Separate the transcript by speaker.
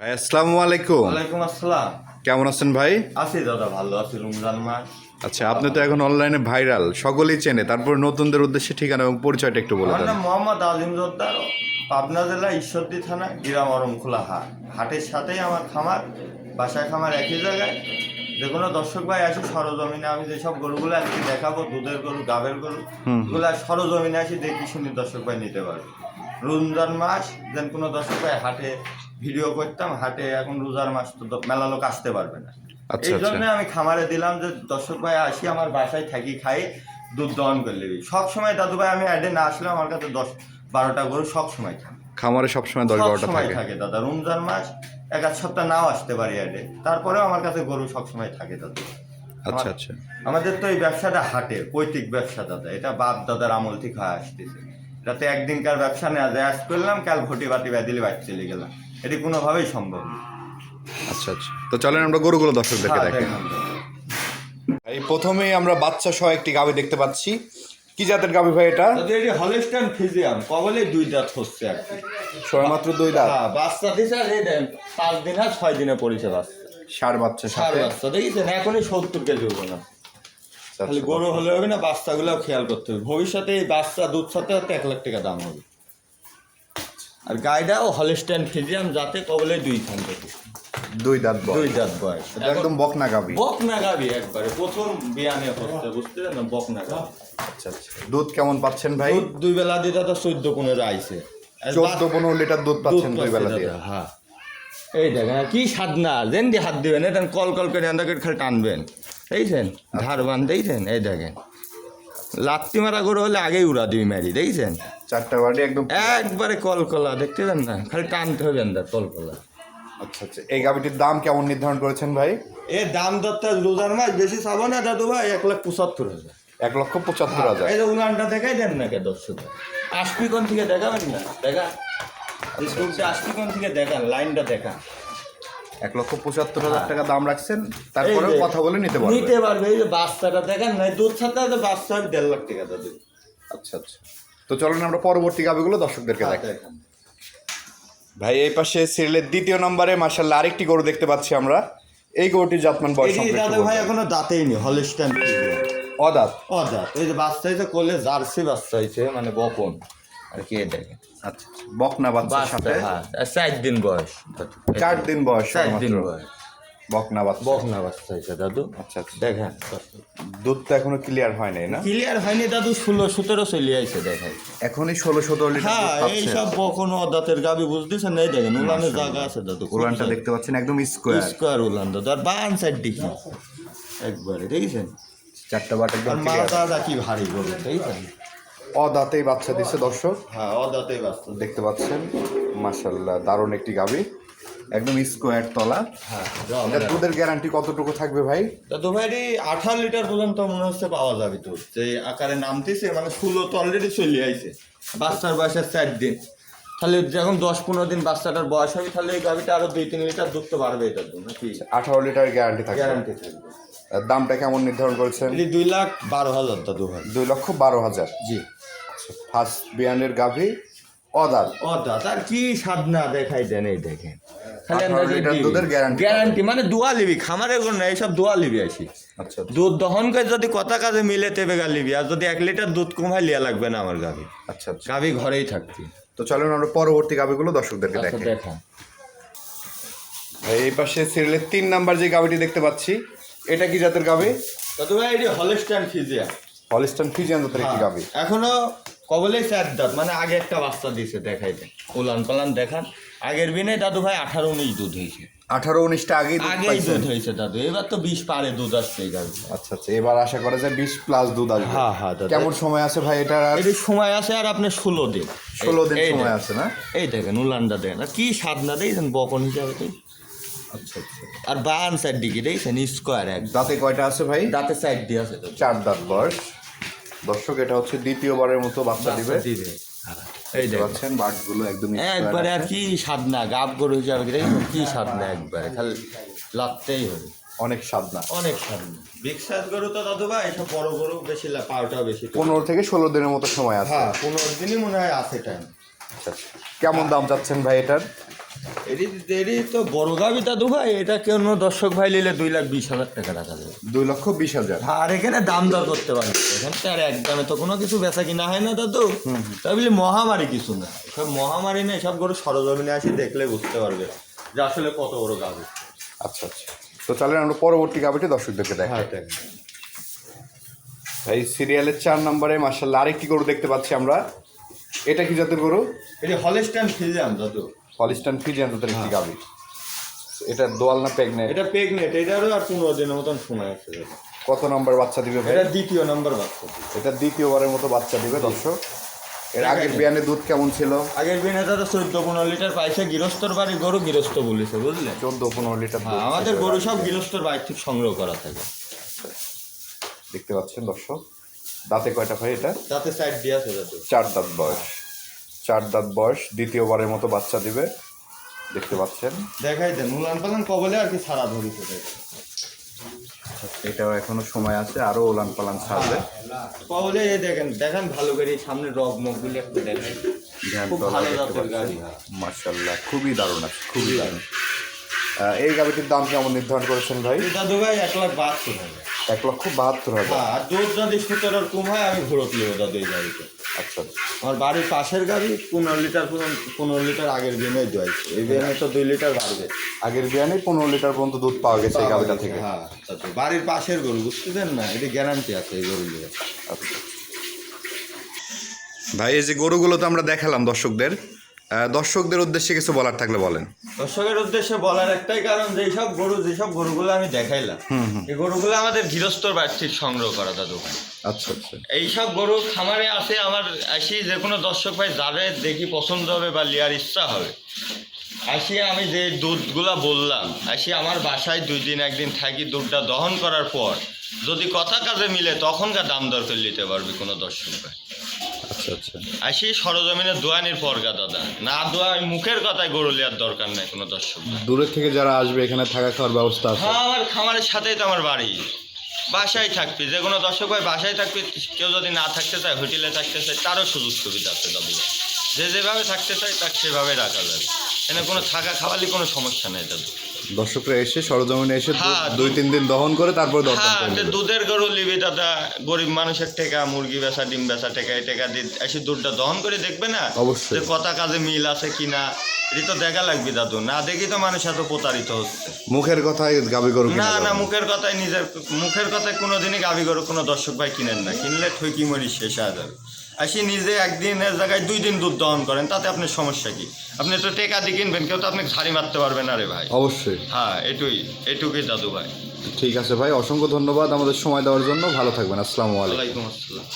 Speaker 1: ভাই আসসালামু আলাইকুম।
Speaker 2: ওয়ালাইকুম আসসালাম।
Speaker 1: কেমন আছেন ভাই?
Speaker 2: আছি দাদা ভালো আছি রমজান মাস।
Speaker 1: আচ্ছা আপনি তো এখন অনলাইনে ভাইরাল সকলেই চেনে। তারপর নতুনদের উদ্দেশ্যে ঠিকানা এবং পরিচয়টা একটু বলে দেন।
Speaker 2: মোহাম্মদ আজিম জোদ্দার পাবনা জেলা ঈশ্বরদী থানা গ্রাম অরমখোলা হাট। হাটের সাথেই আমার খামার বাসায় খামার একই জায়গায়। যে কোনো দর্শক ভাই আসে সরজমিনে আমি যেসব গরুগুলো আজকে দেখাবো দুধের গরু গাভের গরু এগুলো সরজমিনে আসি দেখি শুনি দর্শক ভাই নিতে পারবে রমজান মাস যেন কোনো দর্শক ভাই হাটে ভিডিও করতাম হাটে এখন রোজার মাস তো মেলা লোক আসতে পারবে না।
Speaker 1: আচ্ছা,
Speaker 2: এই
Speaker 1: আচ্ছা।
Speaker 2: জন্য আমি খামারে দিলাম যে দর্শক ভাই আসি আমার বাসায় থাকি খাই দুধ দহন করে নিবি। সব সময় দাদু ভাই আমি অ্যাডে না আসলে আমার কাছে দশ বারোটা গরু সব সময় থাকে।
Speaker 1: খামারে সবসময় দশ বারোটা থাকে।
Speaker 2: থাকে দাদা। রমজান মাস এক আধ সপ্তাহ নাও আসতে পারি অ্যাডে তারপরেও আমার কাছে গরু সবসময় থাকে দাদু।
Speaker 1: আচ্ছা আচ্ছা।
Speaker 2: আমাদের তো এই ব্যবসাটা হাটে পৈতৃক ব্যবসা দাদা। এটা বাপ দাদার আমল থেকে হয়ে আসতেছে যাতে একদিনকার ব্যবসা নেওয়া যায় আজ করলাম কাল ঘটি বাটি বেদিলে বাড়ি চলে গেলাম। এটি কোনোভাবেই সম্ভব না।
Speaker 1: আচ্ছা আচ্ছা। তো চলেন আমরা গরুগুলো দর্শকদেরকে
Speaker 2: হ্যাঁ,
Speaker 1: দেখি এই প্রথমেই আমরা বাচ্চা সহ একটি গাভি দেখতে পাচ্ছি। কি জাতের গাভি ভাই এটা?
Speaker 2: এটি হলিস্টান ফিজিয়াম কবলে দুই দাঁত হচ্ছে আর কি।
Speaker 1: সবেমাত্র দুই দাঁত?
Speaker 2: হ্যাঁ বাচ্চা দিছে আর এই দেন পাঁচ দিন আর ছয় দিনে পড়েছে বাচ্চা
Speaker 1: সার বাচ্চা
Speaker 2: সার বাচ্চা দেখেছেন? এখনই সত্তর কেজি হবে না।
Speaker 1: আচ্ছা,
Speaker 2: খালি গরু হলে হবে না বাচ্চাগুলোও খেয়াল করতে হবে। ভবিষ্যতে এই বাচ্চা দুধ সাথে এক লাখ টাকা দাম হবে। আর গাইটাও হলিস্টাইন ফিজিয়াম যাতে কবলে দুই খান থেকে
Speaker 1: দুই দাঁত বয়স।
Speaker 2: দুই দাঁত বয়স।
Speaker 1: একদম বকনা গাভি
Speaker 2: বক না গাবি একবারে। প্রথম বিয়ানে হচ্ছে বুঝতে না বক না গাবি
Speaker 1: আচ্ছা আচ্ছা। দুধ কেমন পাচ্ছেন ভাই?
Speaker 2: দুধ দুই বেলা দিতে তো চোদ্দ পনেরো আইছে।
Speaker 1: চোদ্দ পনেরো লিটার দুধ পাচ্ছেন দুই বেলা দিয়ে।
Speaker 2: হ্যাঁ। এই দেখেন কি স্বাদ না। যেন দিয়ে হাত দিবেন এটা কল কল করে আন্দা করে খালি টানবেন। এইছেন ধার বান দেখছেন এই দেখেন। লাত্তি মারা গরু হলে আগেই উড়া দিবি মারি দেখছেন?
Speaker 1: চারটা বাড়ি একদম
Speaker 2: একবারে কলকলা দেখতে পান না? খালি টানতে হবে না কলকলা।
Speaker 1: আচ্ছা আচ্ছা। এই গাভিটির দাম কেমন নির্ধারণ করেছেন ভাই?
Speaker 2: এ দাম দরটা রোজার মাস বেশি চাবো না দাদু ভাই এক লাখ পঁচাত্তর হাজার।
Speaker 1: এক লক্ষ পঁচাত্তর হাজার।
Speaker 2: এই যে উলানটা দেখাই দেন না কে দর্শক। কোন থেকে দেখাবেন না? দেখা। স্কুলটা কোন থেকে দেখান লাইনটা দেখান।
Speaker 1: এক লক্ষ পঁচাত্তর হাজার টাকা দাম রাখছেন তারপরে কথা বলে নিতে পারবে।
Speaker 2: নিতে পারবে এই যে বাচ্চাটা দেখেন না দুধ তো বাচ্চা হবে দেড় লাখ টাকা
Speaker 1: আচ্ছা আচ্ছা। তো চলুন আমরা পরবর্তী দর্শকদেরকে দেখাই। ভাই এই পাশে সিরিয়ালের দ্বিতীয় নম্বরে মার্শাল্লাহ আরেকটি গরু দেখতে পাচ্ছি আমরা। এই গরুটির জাতমান বয়স
Speaker 2: দাদু ভাই এখনও দাঁতেই নি হলিস্টান
Speaker 1: অদাত।
Speaker 2: ও দাঁত এই যে বাচ্চা হয়েছে কোলে জার্সি বাচ্চা হয়েছে মানে বপন। আর কি এই
Speaker 1: আচ্ছা আচ্ছা। বকনা বাচ্চার সাথে?
Speaker 2: হ্যাঁ চার দিন বয়স।
Speaker 1: চার দিন বয়স
Speaker 2: চার দিন বয়স।
Speaker 1: বকনা বাচ্চা।
Speaker 2: বকনা বাচ্চা হয়েছে দাদু।
Speaker 1: আচ্ছা আচ্ছা।
Speaker 2: দেখেন।
Speaker 1: দুধ তো এখনও ক্লিয়ার হয় নাই না?
Speaker 2: ক্লিয়ার হয়নি দাদু ষোলো সতেরো চলে আইছে দেখাই
Speaker 1: এখনই ষোলো সতেরো লিটার
Speaker 2: হ্যাঁ এই সব বকন গাবি বুঝতেছেন? এই দেখেন উলানের জায়গা আছে দাদু
Speaker 1: উলানটা দেখতে পাচ্ছেন একদম স্কোয়ার
Speaker 2: স্কোয়ার উলান দাদু আর বান সাইড দেখি। একবারে দেখেছেন?
Speaker 1: চারটা বাট একদম
Speaker 2: মাথাটা কি ভারী গরু দেখেছেন?
Speaker 1: অদাতেই বাচ্চা দিচ্ছে দর্শক।
Speaker 2: হ্যাঁ অদাতেই বাচ্চা
Speaker 1: দেখতে পাচ্ছেন মাশাল্লাহ দারুণ একটি গাবি। একদম স্কোয়ার তলা।
Speaker 2: হ্যাঁ
Speaker 1: দুধের গ্যারান্টি কতটুকু থাকবে ভাই?
Speaker 2: দাদু ভাইরি আঠারো লিটার পর্যন্ত মনে হচ্ছে পাওয়া যাবে তো যে আকারে নামতেছে মানে ষোলো তো অলরেডি চলে আইছে। বাচ্চার বয়স আর চার দিন। তাহলে যখন দশ পনেরো দিন বাচ্চাটার বয়স হবে তাহলে এই গাভিটা আরও দুই তিন লিটার দুধ তো বাড়বে এটার জন্য কি
Speaker 1: আঠারো লিটার গ্যারান্টি থাকবে।
Speaker 2: গ্যারান্টি থাকবে।
Speaker 1: দামটা কেমন নির্ধারণ করেছেন?
Speaker 2: দুই লাখ বারো হাজার দাদু ভাই
Speaker 1: দুই লক্ষ বারো হাজার।
Speaker 2: জি।
Speaker 1: ফার্স্ট বিয়ানের গাভি
Speaker 2: আর কি সাধনা দেখাই দেন এই দেখেন। গ্যারান্টি মানে দোয়া লিবি খামারে কোনো না এইসব দোয়া লিবি আসি।
Speaker 1: আচ্ছা
Speaker 2: দুধ দহন করে যদি কথা কাজে মিলে তেবে গা লিবি আর যদি এক লিটার দুধ কমাই লিয়া লাগবে না আমার গাভি।
Speaker 1: আচ্ছা
Speaker 2: গাভী ঘরেই থাকতি
Speaker 1: তো চলুন আমরা পরবর্তী গাভিগুলো দর্শকদেরকে
Speaker 2: আচ্ছা
Speaker 1: দেখি। এই পাশে সিরিয়ালের তিন নাম্বার যে গাভীটি দেখতে পাচ্ছি এটা কি জাতের গাভি?
Speaker 2: দাদু ভাই এটি হলস্টাইন ফিজিয়া।
Speaker 1: হলিস্টান ফিজিয়ান জাতের একটি গাভি।
Speaker 2: এখনও কবলেই চার দাঁত মানে আগে একটা বাচ্চা দিছে দেখাই দেন উলান পালান দেখান। আগের বিনে দাদু ভাই আঠারো উনিশ দুধ হয়েছে।
Speaker 1: আঠারো উনিশটা দুধ
Speaker 2: আগেই দুধ হয়েছে দাদু। এবার তো বিশ পারে দুধ আসছে এই
Speaker 1: আচ্ছা আচ্ছা এবার আশা করা যায় বিশ প্লাস দুধ আসবে।
Speaker 2: হ্যাঁ হ্যাঁ দাদা।
Speaker 1: কেমন সময় আছে ভাই এটার আর?
Speaker 2: এটি সময় আছে আর আপনি ষোলো দিন।
Speaker 1: ষোলো দিন সময় আছে না?
Speaker 2: এই দেখেন উলানটা দেখেন। আর কি সাধনা দেখছেন? বকন হিসাবে তো
Speaker 1: আচ্ছা আচ্ছা।
Speaker 2: আর বান সাইড দিকে দেখছেন? স্কোয়ার এক।
Speaker 1: দাঁতে কয়টা আছে ভাই?
Speaker 2: দাঁতে সাইড দিয়ে আছে
Speaker 1: চার দাঁত বয়স। দর্শক এটা হচ্ছে দ্বিতীয়বারের মতো বাচ্চা দিবে।
Speaker 2: দিবে। হ্যাঁ, এই
Speaker 1: দেখতে
Speaker 2: দেখেন
Speaker 1: পাচ্ছেন বাটগুলো একদম
Speaker 2: একবারে আর কি সাধনা গাব গরু দেখছেন কি সাধনা একবারে খালি লাগতেই হবে।
Speaker 1: অনেক স্বাদ না
Speaker 2: অনেক সাধনা। বিগ সাইজ গরু তো দাদু ভাই সব বড় গরু বেশি পাওয়াটাও বেশি
Speaker 1: পনেরো থেকে ষোলো দিনের মতো সময় আছে।
Speaker 2: হ্যাঁ পনেরো দিনই মনে হয় আছে টাইম
Speaker 1: আচ্ছা আচ্ছা। কেমন দাম চাচ্ছেন ভাই এটার?
Speaker 2: এটি এটি তো বড় গাবি দাদু ভাই এটা কেন দর্শক ভাই নিলে দুই লাখ বিশ হাজার টাকা রাখা যাবে
Speaker 1: দুই লক্ষ বিশ হাজার?
Speaker 2: আর এখানে দাম দর করতে পারি এখানে তো আর একদমে তো কোনো কিছু বেচা কিনা হয় না দাদু। তাই বলি মহামারী কিছু না। সব মহামারী না সব গরু সরজমিনে আসি দেখলে বুঝতে পারবে যে আসলে কত বড় গাবি।
Speaker 1: আচ্ছা আচ্ছা। তো চলেন আমরা পরবর্তী গাবিটি দর্শকদেরকে দেখাই।
Speaker 2: হ্যাঁ দেখ।
Speaker 1: এই সিরিয়ালের চার নম্বরে মার্শাল্লাহ আরেকটি গরু দেখতে পাচ্ছি আমরা। এটা কি জাতের গরু?
Speaker 2: এটি হলেস্টান ফিজাম দাদু।
Speaker 1: হলিস্টান ফিজিয়ান জাতের একটি গাবি এটা দোয়াল না প্রেগনেন্ট?
Speaker 2: এটা প্রেগনেন্ট এটারও আর পনেরো দিনের মতন সময় আছে
Speaker 1: কত নম্বর বাচ্চা দিবে ভাই?
Speaker 2: এটা দ্বিতীয় নাম্বার বাচ্চা।
Speaker 1: এটা দ্বিতীয়বারের মতো বাচ্চা দিবে দর্শক। এর আগের বিয়ানে দুধ কেমন ছিল?
Speaker 2: আগের দিনে দাদা চোদ্দ পনেরো লিটার পাইছে গৃহস্থর বাড়ি গরু গৃহস্থ বলেছে বুঝলে?
Speaker 1: চোদ্দ পনেরো লিটার
Speaker 2: হ্যাঁ, আমাদের গরু সব গৃহস্থর বাড়ি থেকে সংগ্রহ করা থাকে।
Speaker 1: দেখতে পাচ্ছেন দর্শক। দাঁতে কয়টা ভাই এটা?
Speaker 2: দাঁতে সাইড দিয়ে আছে দাদু
Speaker 1: চার দাঁত বয়স। চার দাঁত বয়স দ্বিতীয়বারের মতো বাচ্চা দিবে। দেখতে পাচ্ছেন।
Speaker 2: দেখাই দেন উলান পালান কবলে আর কি সারা ধরিছে দেখে।
Speaker 1: এটাও এখনও সময় আছে আরও ওলান পালান ছাড়বে।
Speaker 2: কবলে এই দেখেন দেখেন ভালো করে সামনে রগ মগগুলি একটু দেখেন। খুব ভালো জাতের গাড়ি।
Speaker 1: মার্শাল্লাহ খুবই দারুণ আছে খুবই দারুণ। এই গাড়িটির দাম কেমন নির্ধারণ করেছেন ভাই?
Speaker 2: দাদু ভাই এক লাখ বাহাত্তর হবে
Speaker 1: এক লক্ষ বাহাত্তর হাজার।
Speaker 2: হ্যাঁ আর দুধ যদি সতেরোর কম হয় আমি ঘুরত নেব দাদু এই গাড়িতে।
Speaker 1: আচ্ছা।
Speaker 2: আমার বাড়ির পাশের গাড়ি পনেরো লিটার পর্যন্ত পনেরো লিটার আগের বিনে দোয়াইছে এই বিনে তো দুই লিটার বাড়বে।
Speaker 1: আগের বিয়ানে পনেরো লিটার পর্যন্ত দুধ পাওয়া গেছে এই গাড়িটা থেকে।
Speaker 2: হ্যাঁ দাদু বাড়ির পাশের গরু বুঝতেছেন না? এটা গ্যারান্টি আছে এই গরুগুলো
Speaker 1: আচ্ছা। ভাই এই যে গরুগুলো তো আমরা দেখালাম দর্শকদের। দর্শকদের উদ্দেশ্যে কিছু বলার থাকলে বলেন।
Speaker 2: দর্শকের উদ্দেশ্যে বলার একটাই কারণ যে সব গরু যেসব গরুগুলো আমি দেখাইলাম এই গরুগুলো আমাদের গৃহস্থর বাড়ির সংগ্রহ করা দাদু ভাই।
Speaker 1: আচ্ছা আচ্ছা।
Speaker 2: এইসব গরু খামারে আছে আমার আসি যে কোনো দর্শক ভাই যাবে দেখি পছন্দ হবে বা লিয়ার ইচ্ছা হবে। আসি আমি যে দুধগুলা বললাম আসি আমার বাসায় দুই দিন একদিন থাকি দুধটা দহন করার পর যদি কথা কাজে মিলে তখনকার দাম দর করে নিতে পারবে কোনো দর্শক ভাই।
Speaker 1: আচ্ছা আচ্ছা।
Speaker 2: আসি সরজমিনে দোয়ানির পরগা দাদা। না দোয়া মুখের কথায় গরু লিয়ার দরকার নাই কোনো দর্শক
Speaker 1: দূরের থেকে যারা আসবে এখানে থাকা খাওয়ার ব্যবস্থা আছে।
Speaker 2: হ্যাঁ আমার খামারের সাথেই তো আমার বাড়ি। বাসায় থাকবি যে কোনো দর্শক ভাই বাসায় থাকবি কেউ যদি না থাকতে চায় হোটেলে থাকতে চায় তারও সুযোগ সুবিধা আছে দাদু। যে যেভাবে থাকতে চায় তাকে সেভাবে রাখা যাবে। এখানে কোনো থাকা খাওয়ালি কোনো সমস্যা নেই দাদু।
Speaker 1: দর্শকরা এসে সরজমিনে এসে
Speaker 2: হ্যাঁ,
Speaker 1: দুই তিন দিন দহন করে তারপর
Speaker 2: হ্যাঁ
Speaker 1: করে
Speaker 2: যে
Speaker 1: নেবে।
Speaker 2: দুধের গরু লিবি দাদা গরিব মানুষের টেকা মুরগি বেচা ডিম বেচা টেকা এই টেকা দিয়ে এসে দুধটা দহন করে দেখবে না?
Speaker 1: অবশ্যই।
Speaker 2: যে কথা কাজে মিল আছে কিনা এটি তো দেখা লাগবে দাদু। না দেখি তো মানুষ এত প্রতারিত হচ্ছে।
Speaker 1: মুখের কথায় গাবি গরু কিনা
Speaker 2: না
Speaker 1: যাবে
Speaker 2: না মুখের কথায় নিজের মুখের কথায় কোনো দিনই গাবি গরু কোনো দর্শক ভাই কিনেন না। কিনলে ঠকি মরি শেষ হয়ে যাবে। আসি নিজে একদিন এক জায়গায় দুই দিন দুধ দহন করেন তাতে আপনার সমস্যা কি? আপনি তো টেকা দিয়ে কিনবেন কেউ তো আপনি ঝাড়ি মারতে পারবেন আরে রে ভাই।
Speaker 1: অবশ্যই।
Speaker 2: হ্যাঁ এটুই এটুকুই দাদু ভাই।
Speaker 1: ঠিক আছে ভাই অসংখ্য ধন্যবাদ আমাদের সময় দেওয়ার জন্য ভালো থাকবেন আসসালামু আলাইকুম।
Speaker 2: আসসালাম।